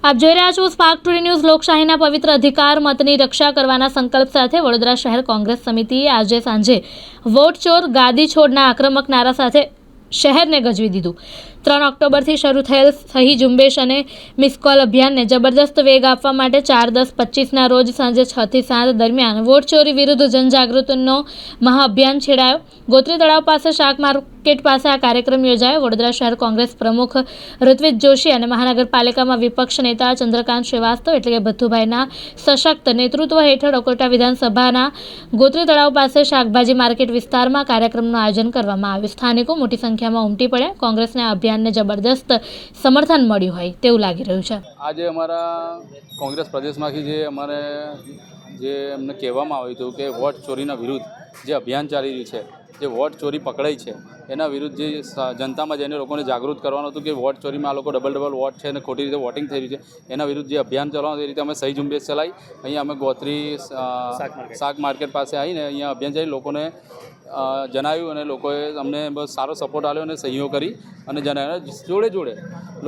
આપ જોઈ રહ્યા છો સ્પાર્ક ટુડે ન્યૂઝ લોકશાહીના પવિત્ર અધિકાર, મતની રક્ષા કરવાના સંકલ્પ સાથે વડોદરા શહેર કોંગ્રેસ સમિતિએ આજે સાંજે વોટ ચોર ગાદી છોડના આક્રમક નારા સાથે શહેરને ગજવી દીધું. ત્રણ ઓક્ટોબરથી શરૂ થયેલ સહી ઝુંબેશ અને મિસકોલ અભિયાનને જબરદસ્ત વેગ આપવા માટે ચાર દસ પચીસના રોજ સાંજે છ થી સાત દરમિયાન વોટ ચોરી વિરુદ્ધ જનજાગૃતિનો મહાઅભિયાન છેડાયો. ગોત્રી તળાવ પાસે શાક માર્કેટ પાસે આ કાર્યક્રમ યોજાયો. વડોદરા શહેર કોંગ્રેસ પ્રમુખ ઋત્વિજ જોશી અને મહાનગરપાલિકામાં વિપક્ષ નેતા ચંદ્રકાંત શ્રીવાસ્તવ એટલે કે ભથ્થુભાઈના સશક્ત નેતૃત્વ હેઠળ અકોટા વિધાનસભાના ગોત્રી તળાવ પાસે શાકભાજી માર્કેટ વિસ્તારમાં કાર્યક્રમનું આયોજન કરવામાં આવ્યું. સ્થાનિકો મોટી સંખ્યામાં ઉમટી પડ્યા. કોંગ્રેસના આ અભિયાનને જબરદસ્ત સમર્થન મળ્યું હોય તેવું લાગી રહ્યું છે. આજે અમારા કોંગ્રેસ પ્રદેશમાંથી જે અમારે જે એમને કહેવામાં આવ્યું હતું કે વોટ ચોરીના વિરુદ્ધ જે અભિયાન ચાલી રહ્યું છે, જે વોટ ચોરી પકડાઈ છે એના વિરુદ્ધ જે જનતામાં જઈને લોકોને જાગૃત કરવાનું હતું કે વોટ ચોરીમાં આ લોકો ડબલ ડબલ વોટ છે અને ખોટી રીતે વોટિંગ થઈ રહ્યું છે એના વિરુદ્ધ જે અભિયાન ચલાવવાનું એ રીતે અમે સહી ઝુંબેશ ચલાવી. અહીંયા અમે ગોત્રી શાક માર્કેટ. પાસે આવીને અહીંયા અભિયાન ચલાવી લોકોને જણાવ્યું અને લોકોએ અમને બસ સારો સપોર્ટ આપ્યો અને સહીઓ કરી અને જણાવ્યું. જોડે જોડે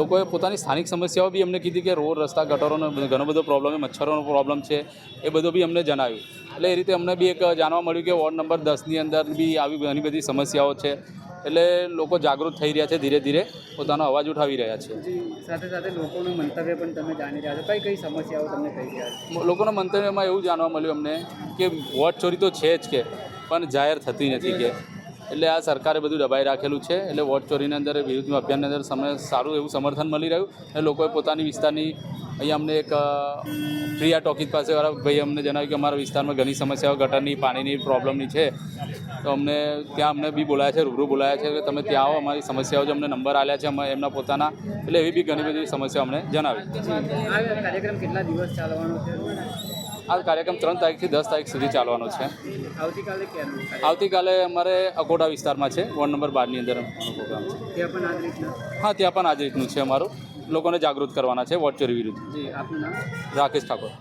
લોકોએ પોતાની સ્થાનિક સમસ્યાઓ બી અમને કીધી કે રોડ રસ્તા ગટરોનો ઘણો બધો પ્રોબ્લેમ છે મચ્છરોનો પ્રોબ્લેમ છે એ બધું બી અમને જણાવ્યું. એટલે એ રીતે અમને બી એક જાણવા મળ્યું કે વોર્ડ નંબર દસની અંદર બી આવી ઘણી બધી સમસ્યાઓ છે. એટલે લોકો જાગૃત થઈ રહ્યા છે ધીરે ધીરે પોતાનો અવાજ ઉઠાવી રહ્યા છે. સાથે સાથે લોકોનું મંતવ્ય પણ તમે જાણી રહ્યા છો. કઈ કઈ સમસ્યાઓ તમને કહી રહ્યા છે? લોકોના મંતવ્યમાં એવું જાણવા મળ્યું અમને કે વોટ ચોરી તો છે જ કે પણ જાહેર થતી નથી કે. એટલે આ સરકારે બધું દબાઈ રાખેલું છે. એટલે વોટ ચોરીની અંદર વિરુદ્ધ અભિયાનની અંદર સમય સારું એવું સમર્થન મળી રહ્યું. અને લોકોએ પોતાની વિસ્તારની, અહીંયા અમને એક પ્રિયા ટોકીજ પાસે વાળા ભાઈ અમને જણાવ્યું કે અમારા વિસ્તારમાં ઘણી સમસ્યાઓ, ગટરની, પાણીની પ્રોબ્લેમની છે. તો અમને ત્યાં અમને બી બોલાયા છે, રૂબરૂ બોલાયા છે કે તમે ત્યાં આવો, અમારી સમસ્યાઓ જે અમને નંબર આલ્યા છે, અમે એમના પોતાના, એટલે એવી બી ઘણી બધી સમસ્યાઓ અમને જણાવી. આ કાર્યક્રમ ત્રણ તારીખથી દસ તારીખ સુધી ચાલવાનો છે. આવતીકાલે આવતીકાલે અમારે અકોટા વિસ્તારમાં છે. વોર્ડ નંબર બારની અંદર પ્રોગ્રામ છે. હા ત્યાં પણ આ જ રીતનું છે અમારું. લોકોને જાગૃત કરવાના છે વોટ ચોરી વિરુદ્ધ. રાકેશ ઠાકોર.